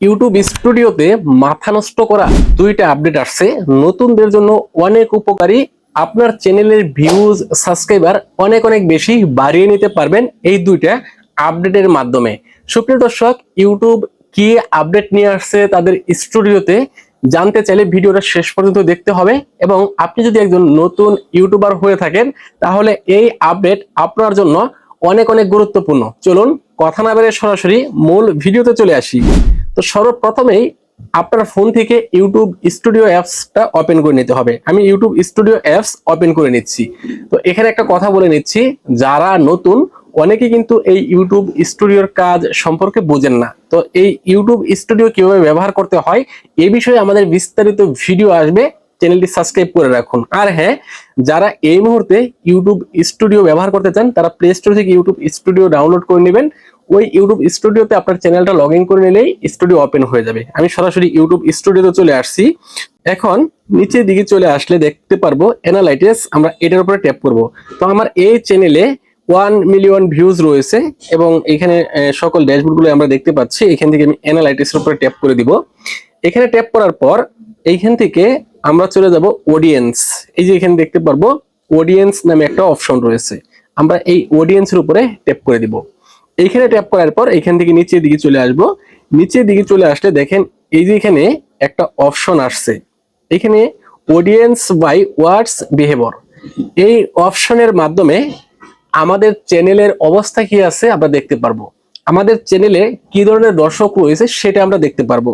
YouTube স্টুডিওতে মাথা নষ্ট করা দুইটা আপডেট আসছে। নতুনদের জন্য অনেক উপকারী। আপনার চ্যানেলের ভিউজ সাবস্ক্রাইবার অনেক অনেক বেশি বাড়িয়ে নিতে পারবেন এই দুইটা আপডেটের মাধ্যমে। সুপ্রিয় দর্শক, ইউটিউব কি আপডেট নিয়ে আসছে তাদের স্টুডিওতে জানতে চাইলে ভিডিওটা শেষ পর্যন্ত দেখতে হবে এবং আপনি যদি একজন নতুন ইউটিউবার হয়ে থাকেন, তাহলে এই আপডেট আপনার জন্য অনেক অনেক গুরুত্বপূর্ণ। চলুন, কথা না বেড়ে সরাসরি মূল ভিডিওতে চলে আসি। তো সর্বপ্রথমেই আপনার ফোন থেকে ইউটিউব স্টুডিও অ্যাপসটা ওপেন করে নিতে হবে। আমি ইউটিউব স্টুডিও অ্যাপস ওপেন করে নিচ্ছি। তো এখানে একটা কথা বলে নিচ্ছি, যারা নতুন, অনেকে কিন্তু এই ইউটিউব স্টুডিওর কাজ সম্পর্কে বোঝেন না। তো এই ইউটিউব স্টুডিও কীভাবে ব্যবহার করতে হয়, এ বিষয়ে আমাদের বিস্তারিত ভিডিও আসবে। চ্যানেলটি সাবস্ক্রাইব করে রাখুন। আর হ্যাঁ যারা এই মুহূর্তে ইউটিউব স্টুডিও ব্যবহার করতে চান, তারা প্লে স্টোর থেকে ইউটিউব স্টুডিও ডাউনলোড করে নেবেন। ওই ইউটিউব স্টুডিওতে আপনার চ্যানেলটা লগ ইন করে নিলেই স্টুডিও ওপেন হয়ে যাবে। আমি সরাসরি ইউটিউব স্টুডিওতে চলে আসছি। এখন নিচের দিকে চলে আসলে দেখতে পারব অ্যানালাইটিস আমরা এটার উপরে ট্যাপ করব। তো আমার এই চ্যানেলে ওয়ান মিলিয়ন ভিউজ রয়েছে এবং এখানে সকল ড্যাশবোর্ডগুলো আমরা দেখতে পাচ্ছি। এখান থেকে আমি অ্যানালাইটিসের উপরে ট্যাপ করে দিব। এখানে ট্যাপ করার পর এইখান থেকে আমরা চলে যাব অডিয়েন্স এই যে এখানে দেখতে পারব অডিয়েন্স নামে একটা অপশন রয়েছে। আমরা এই অডিয়েন্সের উপরে ট্যাপ করে দিব। এইখানে ট্যাপ করার পর এখান থেকে নিচের দিকে চলে আসব। নিচের দিকে চলে আসলে দেখেন, এই যে এখানে একটা অপশন আসছে। এখানে অডিয়েন্স বাই ওয়ার্ডস বিহেভর এই অপশনের মাধ্যমে আমাদের চ্যানেলের অবস্থা কি আছে আমরা দেখতে পারব। আমাদের চ্যানেলে কি ধরনের দর্শক রয়েছে সেটা আমরা দেখতে পারব।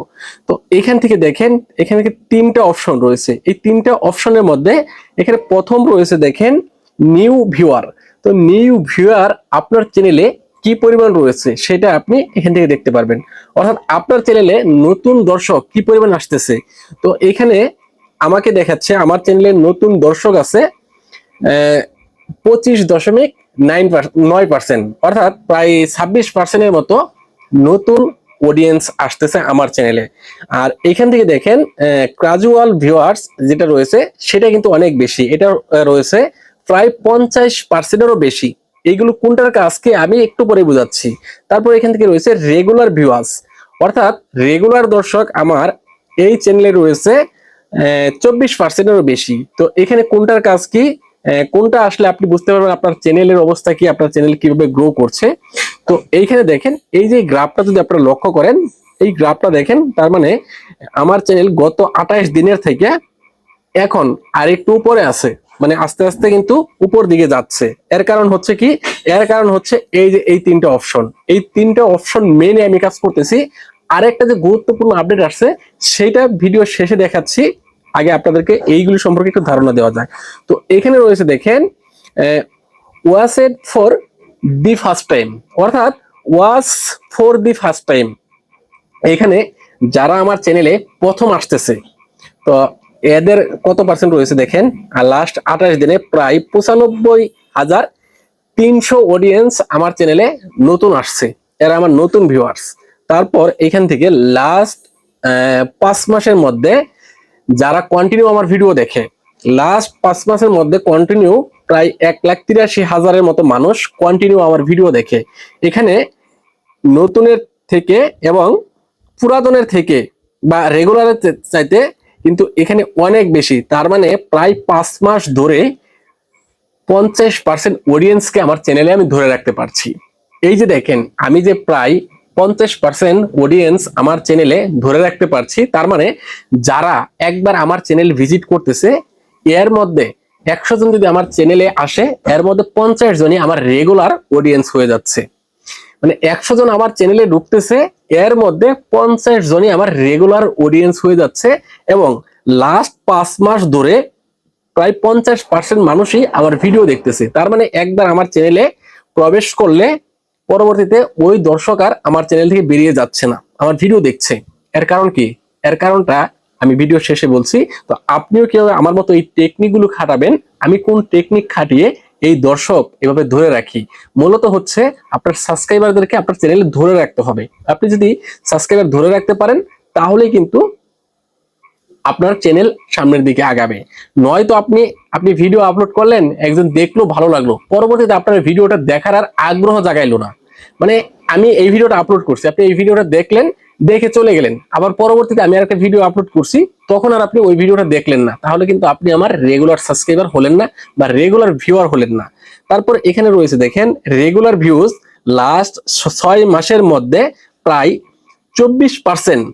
তো এখান থেকে দেখেন, এখানে থেকে তিনটা অপশন রয়েছে। এই তিনটা অপশনের মধ্যে এখানে প্রথম রয়েছে দেখেন নিউ ভিউয়ার তো নিউ ভিউয়ার আপনার চ্যানেলে কি পরিমাণ রয়েছে সেটা আপনি এখান থেকে দেখতে পারবেন। অর্থাৎ আপনার চ্যানেলে নতুন দর্শক কি পরিমাণ আসতেছে? তো এখানে আমাকে দেখাচ্ছে, আমার চ্যানেলে নতুন দর্শক আছে পঁচিশ দশমিক নাইন নয় পার্সেন্ট অর্থাৎ প্রায় ছাব্বিশ পার্সেন্টের মতো নতুন অডিয়েন্স আসতেছে আমার চ্যানেলে আর এখান থেকে দেখেন ক্রাজুয়াল ভিউয়ার্স যেটা রয়েছে, সেটা কিন্তু অনেক বেশি, এটা রয়েছে প্রায় পঞ্চাশ পার্সেন্টেরও বেশি। এইগুলো কোনটার কাজকে আমি একটু পরে বুঝাচ্ছি। তারপর এখান থেকে রয়েছে রেগুলার ভিউয়ার্স অর্থাৎ রেগুলার দর্শক আমার এই চ্যানেলে রয়েছে চব্বিশ পার্সেন্টেরও বেশি। তো এখানে কোনটার কাজ কি? কোনটা আসলে আপনি বুঝতে পারবেন আপনার চ্যানেলের অবস্থা কি, আপনার চ্যানেল কীভাবে গ্রো করছে। তো এইখানে দেখেন, এই যে গ্রাফটা যদি আপনারা লক্ষ্য করেন, এই গ্রাফটা দেখেন, তার মানে আমার চ্যানেল গত আঠাশ দিনের থেকে এখন আর একটু উপরে আছে। মানে আস্তে আস্তে কিন্তু উপর দিকে যাচ্ছে। এর কারণ হচ্ছে কি? এর কারণ হচ্ছে এই যে এই তিনটা অপশন এই তিনটা অপশন মেনে আমি কাজ করতেছি। আরেকটা যে গুরুত্বপূর্ণ আপডেট আসছে সেটা ভিডিও শেষে দেখাচ্ছি। আগে আপনাদেরকে এইগুলি সম্পর্কে একটু ধারণা দেওয়া যায় তো এখানে রয়েছে দেখেন was ad for the first time অর্থাৎ was for the first time এখানে যারা আমার চ্যানেলে প্রথম আসতেছে, তো এদের কত পার্সেন্ট রয়েছে দেখেন? আর লাস্ট আঠাশ দিনে প্রায় পঁচানব্বই হাজার তিনশো অডিয়েন্স আমার চ্যানেলে নতুন আসছে। এরা আমার নতুন ভিউয়ার্স তারপর এখান থেকে লাস্ট পাঁচ মাসের মধ্যে যারা কন্টিনিউ আমার ভিডিও দেখে লাস্ট পাঁচ মাসের মধ্যে কন্টিনিউ প্রায় এক লাখ তিরাশি হাজারের মতো মানুষ কন্টিনিউ আমার ভিডিও দেখে। এখানে নতুনের থেকে এবং পুরাতনের থেকে বা রেগুলারের চাইতে কিন্তু এখানে অনেক বেশি। তার মানে প্রায় পাঁচ মাস ধরে পঞ্চাশ পার্সেন্ট অডিয়েন্সকে আমার চ্যানেলে আমি ধরে রাখতে পারছি। এই যে দেখেন, আমি যে প্রায় পঞ্চাশ পার্সেন্ট অডিয়েন্স আমার চ্যানেলে ধরে রাখতে পারছি, তার মানে যারা একবার আমার চ্যানেল ভিজিট করতেছে, এর মধ্যে একশো জন যদি আমার চ্যানেলে আসে, এর মধ্যে পঞ্চাশ জনই আমার রেগুলার অডিয়েন্স হয়ে যাচ্ছে। মানে একশো জন আমার চ্যানেলে ঢুকতেছে, এর মধ্যে পঞ্চাশ জনই আমার রেগুলার অডিয়েন্স হয়ে যাচ্ছে এবং লাস্ট পাঁচ মাস ধরে প্রায় পঞ্চাশ পার্সেন্ট মানুষই আমার ভিডিও দেখতেছে। তার মানে একবার আমার চ্যানেলে প্রবেশ করলে পরবর্তীতে ওই দর্শক আর আমার চ্যানেল থেকে বেরিয়ে যাচ্ছে না, আমার ভিডিও দেখছে। এর কারণ কি? এর কারণটা আমি ভিডিও শেষে বলছি, তো আপনিও কীভাবে আমার মতো এই টেকনিকগুলো খাটাবেন, আমি কোন টেকনিক খাটিয়ে এই দর্শক এভাবে ধরে রাখি। মূলত হচ্ছে আপনার সাবস্ক্রাইবারদেরকে আপনার চ্যানেলে ধরে রাখতে হবে। আপনি যদি সাবস্ক্রাইবার ধরে রাখতে পারেন, তাহলেই কিন্তু আপনার চ্যানেল সামনের দিকে আগাবে। নয়তো আপনি আপনি ভিডিও আপলোড করলেন, একজন দেখল, ভালো লাগল। পরবর্তীতে আপনার ভিডিওটা দেখার আর আগ্রহ জাগাইলো না। মানে আমি এই ভিডিওটা আপলোড করছি। আপনি এই ভিডিওটা দেখলেন দেখে চলে গেলেন। আবার পরবর্তীতে আমি একটা ভিডিও আপলোড করছি, তখন আর আপনি ওই ভিডিওটা দেখলেন না। তাহলে কিন্তু আপনি আমার রেগুলার সাবস্ক্রাইবার হলেন না বা রেগুলার ভিউয়ার হলেন না। তারপর এখানে রয়েছে দেখেন রেগুলার ভিউজ লাস্ট ছয় মাসের মধ্যে প্রায় চব্বিশ পার্সেন্ট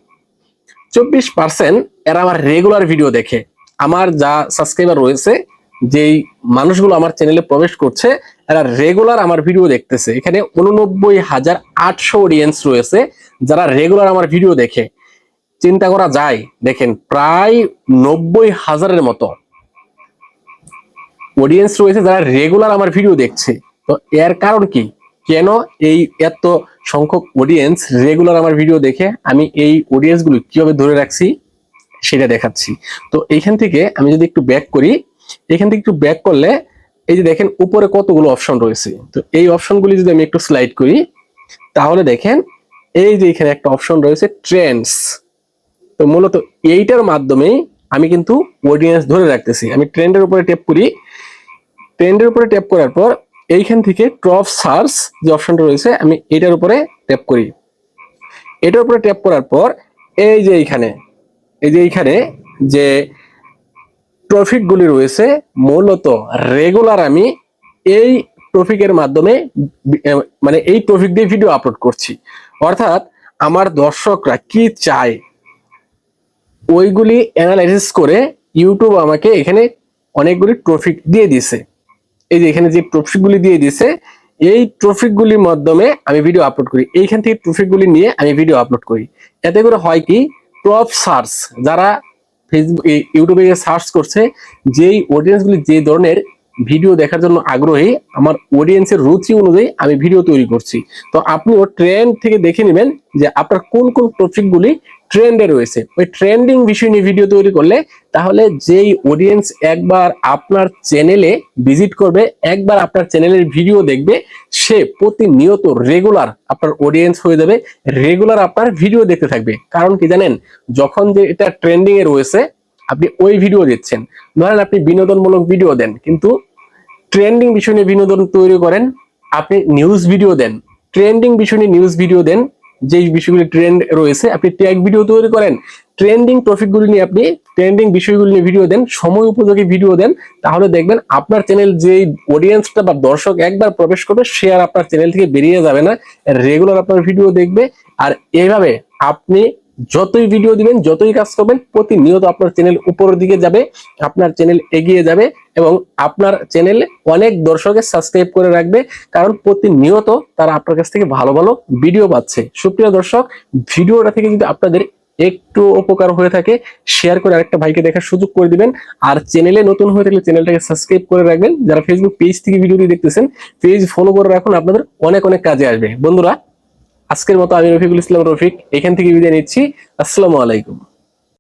চব্বিশ পার্সেন্ট এরা আমার রেগুলার ভিডিও দেখে। আমার যা সাবস্ক্রাইবার রয়েছে যেই মানুষগুলো আমার চ্যানেলে প্রবেশ করছে, এরা রেগুলার আমার ভিডিও দেখতেছে। এখানে উননব্বই হাজার আটশো অডিয়েন্স রয়েছে, যারা রেগুলার আমার ভিডিও দেখে। চিন্তা করা যায়, দেখেন, প্রায় নব্বই হাজারের মতো অডিয়েন্স রয়েছে যারা রেগুলার আমার ভিডিও দেখছে। তো এর কারণ কি? কেন এই এত সংখ্যক অডিয়েন্স রেগুলার আমার ভিডিও দেখে? আমি এই অডিয়েন্সগুলো কীভাবে ধরে রাখছি? সেটা দেখাচ্ছি। তো এইখান থেকে আমি যদি একটু ব্যাক করি এখান থেকে একটু ব্যাক করলে, এই যে দেখেন উপরে কতগুলো অপশন রয়েছে। তো এই অপশনগুলি যদি আমি একটু স্লাইড করি, তাহলে দেখেন এই যে এখানে একটা অপশন রয়েছে ট্রেন্ডস তো মূলত এইটার মাধ্যমেই আমি কিন্তু অডিয়েন্স ধরে রাখতেছি। আমি ট্রেন্ডের উপরে ট্যাপ করি। ট্রেন্ডের উপরে ট্যাপ করার পর, এইখান থেকে টপ সার্চ যে অপশনটা রয়েছে, আমি এটার উপরে ট্যাপ করি। এটার উপরে ট্যাপ করার পর, এই যে এইখানে, এই যে এইখানে যে ট্রফিক গুলি রয়েছে, মূলত রেগুলার আমি এই ট্রফিকের মাধ্যমে মানে এই ট্রফিক দিয়ে ভিডিও আপলোড করছি। অর্থাৎ আমার দর্শকরা কি চায়, ওইগুলি অ্যানালাইসিস করে ইউটিউব আমাকে এখানে অনেকগুলি ট্রফিক দিয়ে দিছে এই যে এখানে যে ট্রফিকগুলি দিয়ে দিছে এই ট্রফিকগুলির মাধ্যমে আমি ভিডিও আপলোড করি। এইখান থেকে ট্রফিকগুলি নিয়ে আমি ভিডিও আপলোড করি। এতে করে হয় কি টপ সার্চ যারা ফেসবুক ইউটিউবে সার্চ করছে যেই অডিয়েন্সগুলি যে ধরনের ভিডিও দেখার জন্য আগ্রহী, আমার অডিয়েন্সের রুচি অনুযায়ী আমি ভিডিও তৈরি করছি। তো আপনিও ট্রেন্ড থেকে দেখে নেবেন যে আপনার কোন কোন টপিকগুলি ট্রেন্ডে রয়েছে। ওই ট্রেন্ডিং বিষয় নিয়ে ভিডিও তৈরি করলে তাহলে যেই অডিয়েন্স একবার আপনার চ্যানেলে ভিজিট করবে, একবার আপনার চ্যানেলের ভিডিও দেখবে, সে প্রতিনিয়ত রেগুলার আপনার অডিয়েন্স হয়ে যাবে রেগুলার আপনার ভিডিও দেখতে থাকবে। কারণ কি জানেন? যখন যে এটা ট্রেন্ডিং এ রয়েছে আপনি ওই ভিডিও দিচ্ছেন ধরেন আপনি বিনোদনমূলক ভিডিও দেন, কিন্তু ট্রেন্ডিং বিষয় নিয়ে বিনোদন তৈরি করেন, আপনি নিউজ ভিডিও দেন। ট্রেন্ডিং বিষয় নিয়ে নিউজ ভিডিও দেন, যেই বিষয়গুলি ট্রেন্ড রয়েছে, আপনি ট্যাগ ভিডিও তৈরি করেন। ট্রেন্ডিং টপিকগুলি নিয়ে আপনি ট্রেন্ডিং বিষয়গুলি নিয়ে ভিডিও দেন, সময় উপযোগী ভিডিও দেন, তাহলে দেখবেন আপনার চ্যানেল যেই অডিয়েন্সটা বা দর্শক একবার প্রবেশ করবে, সে আর আপনার চ্যানেল থেকে বেরিয়ে যাবে না। রেগুলার আপনার ভিডিও দেখবে, আর এইভাবে আপনি যতই ভিডিও দিবেন, যতই কাজ করবেন, প্রতিনিয়ত আপনার চ্যানেল উপরের দিকে যাবে, আপনার চ্যানেল এগিয়ে যাবে এবং আপনার চ্যানেল অনেক দর্শকের সাবস্ক্রাইব করে রাখবে, কারণ প্রতিনিয়ত তারা আপনার কাছ থেকে ভালো ভালো ভিডিও পাচ্ছে। সুপ্রিয় দর্শক ভিডিওটা থেকে যদি আপনাদের একটু উপকার হয়ে থাকে শেয়ার করে আরেকটা ভাইকে দেখার সুযোগ করে দিবেন। আর চ্যানেলে নতুন হয়ে থাকলে চ্যানেলটাকে সাবস্ক্রাইব করে রাখবেন। যারা ফেসবুক পেজ থেকে ভিডিওটি দেখতেছেন পেজ ফলো করে রাখুন, আপনাদের অনেক অনেক কাজে আসবে। বন্ধুরা আজকের মতো আমি রফিকুল ইসলাম রফিক এখান থেকে বিদায় নিচ্ছি। আসসালামু আলাইকুম।